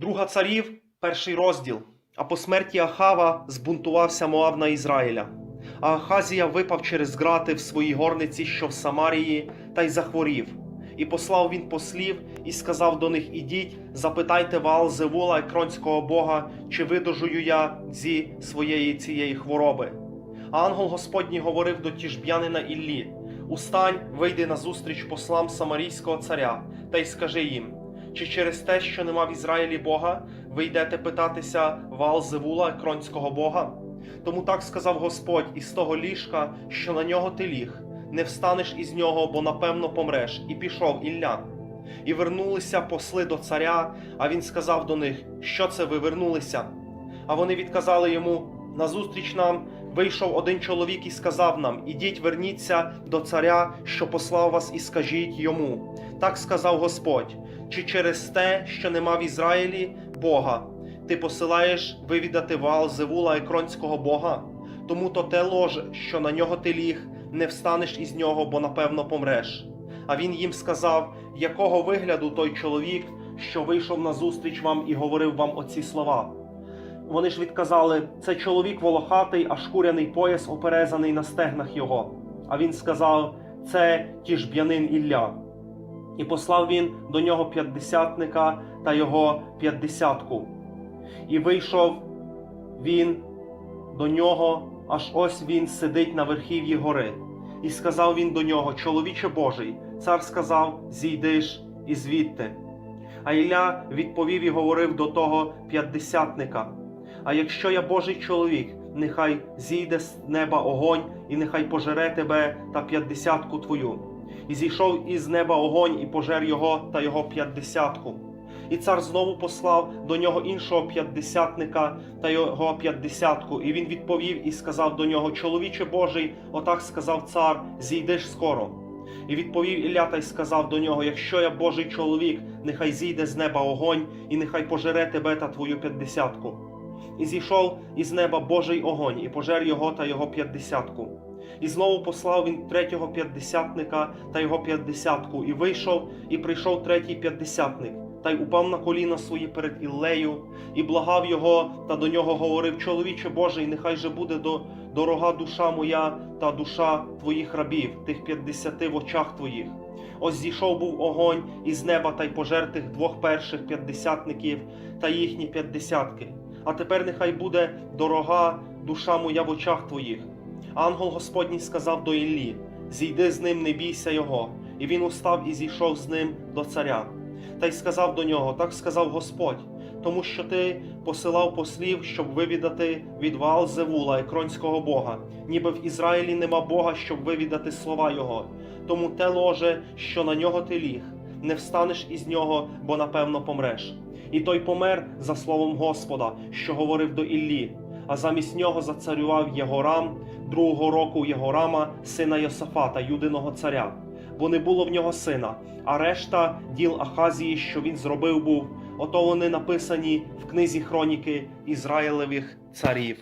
Друга царів, перший розділ. А по смерті Ахава збунтувався Моав на Ізраїля. А Ахазія випав через грати в своїй горниці, що в Самарії, та й захворів. І послав він послів і сказав до них: Ідіть, запитайте Ваал Зевула, екронського бога, чи видужую я зі своєї цієї хвороби. А ангел Господній говорив до тіжб'янина Іллі: Устань, вийди назустріч послам самарійського царя, та й скажи їм: чи через те, що нема в Ізраїлі Бога, ви йдете питатися Ваал-Зевула, екронського Бога? Тому так сказав Господь, із того ліжка, що на нього ти ліг, не встанеш із нього, бо напевно помреш. І пішов Ілля. І вернулися посли до царя, а він сказав до них: Що це ви вернулися? А вони відказали йому: Назустріч нам вийшов один чоловік і сказав нам: Ідіть, верніться до царя, що послав вас, і скажіть йому. Так сказав Господь. Чи через те, що нема в Ізраїлі Бога, ти посилаєш вивідати вал Зевула екронського Бога? Тому то те ложе, що на нього ти ліг, не встанеш із нього, бо напевно помреш. А він їм сказав, якого вигляду той чоловік, що вийшов назустріч вам і говорив вам оці слова. Вони ж відказали: це чоловік волохатий, а шкуряний пояс оперезаний на стегнах його. А він сказав: це тіжб'янин Ілля. І послав він до нього п'ятдесятника та його п'ятдесятку. І вийшов він до нього, аж ось він сидить на верхів'ї гори. І сказав він до нього: Чоловіче Божий, цар сказав: Зійдиш і звідти. А Ілля відповів і говорив до того п'ятдесятника: А якщо я Божий чоловік, нехай зійде з неба огонь, і нехай пожере тебе та п'ятдесятку твою. І зійшов із неба огонь, і пожер його та його п'ятдесятку. І цар знову послав до нього іншого п'ятдесятника та його п'ятдесятку. І він відповів і сказав до нього: Чоловіче Божий, отак сказав цар, зійдеш скоро. І відповів Ілля та й сказав до нього: Якщо я Божий чоловік, нехай зійде з неба огонь, і нехай пожере тебе та твою п'ятдесятку. І зійшов із неба Божий огонь, і пожер його та його п'ятдесятку. І знову послав він третього п'ятдесятника та його п'ятдесятку, і вийшов, і прийшов третій п'ятдесятник, та й упав на коліна свої перед Іллею, і благав його, та до нього говорив: Чоловіче Божий, нехай же буде до, дорога душа моя та душа твоїх рабів, тих п'ятдесяти в очах твоїх. Ось зійшов був огонь із неба та й пожер тих двох перших п'ятдесятників та їхні п'ятдесятки. А тепер нехай буде дорога душа моя в очах твоїх. Ангел Господній сказав до Іллі: Зійди з ним, не бійся його. І він устав і зійшов з ним до царя. Та й сказав до нього: Так сказав Господь, тому що ти посилав послів, щоб вивідати від Ваал Зевула, екронського Бога, ніби в Ізраїлі нема Бога, щоб вивідати слова Його. Тому те ложе, що на нього ти ліг, не встанеш із нього, бо напевно помреш. І той помер за словом Господа, що говорив до Іллі, а замість нього зацарював Єгорам, другого року Єгорама, сина Йосафата, юдиного царя, бо не було в нього сина, а решта діл Ахазії, що він зробив був, ото вони написані в книзі хроніки Ізраїлевих царів.